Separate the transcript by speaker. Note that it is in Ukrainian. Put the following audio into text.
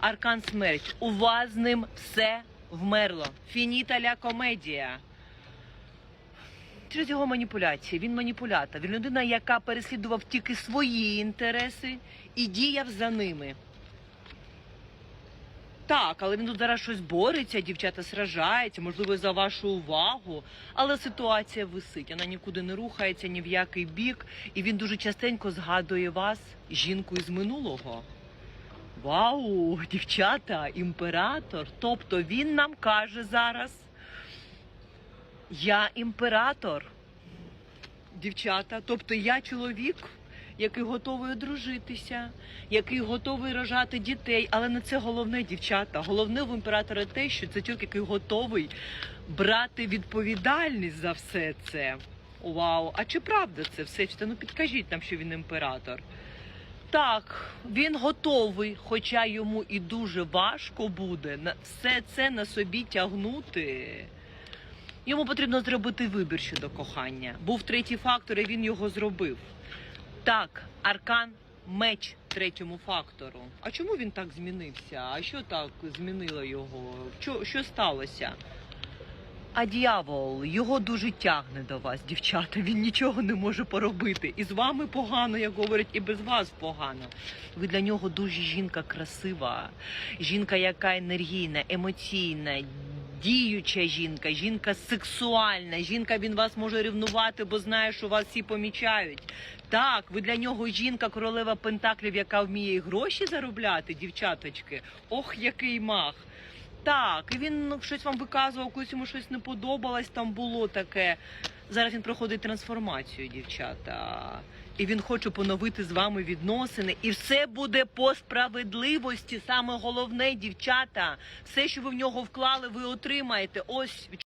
Speaker 1: Аркан смерть. У вас з ним все вмерло. Фініта ля комедія. Через його маніпуляції. Він маніпулятор. Він людина, яка переслідував тільки свої інтереси і діяв за ними. Так, але він тут зараз щось бореться, дівчата сражаються, можливо, за вашу увагу. Але ситуація висить, вона нікуди не рухається, ні в який бік, і він дуже частенько згадує вас, жінку із минулого. Вау, дівчата, імператор. Тобто він нам каже зараз. Я імператор. Дівчата, тобто я чоловік, який готовий одружитися, який готовий рожати дітей. Але не це головне, дівчата. Головне в імператора те, що це чоловік, який готовий брати відповідальність за все це. Вау! А чи правда це все? Ну підкажіть нам, що він імператор. Так, він готовий, хоча йому і дуже важко буде все це на собі тягнути. Йому потрібно зробити вибір щодо кохання. Був третій фактор, і він його зробив. Так, аркан меч третьому фактору. А чому він так змінився? А що так змінило його? Що, що сталося? А дьявол, його дуже тягне до вас, дівчата. Він нічого не може поробити. І з вами погано, як говорять, і без вас погано. Ви для нього дуже жінка красива, жінка, яка енергійна, емоційна, діюча жінка, жінка сексуальна. Жінка він вас може рівнувати, бо знає, що вас всі помічають. Так, ви для нього жінка, королева пентаклів, яка вміє і гроші заробляти, дівчаточки. Ох, який мах. Так, і він ну, щось вам виказував, колись йому щось не подобалось, там було таке. Зараз він проходить трансформацію, дівчата. І він хоче поновити з вами відносини. І все буде по справедливості. Саме головне, дівчата, все, що ви в нього вклали, ви отримаєте. Ось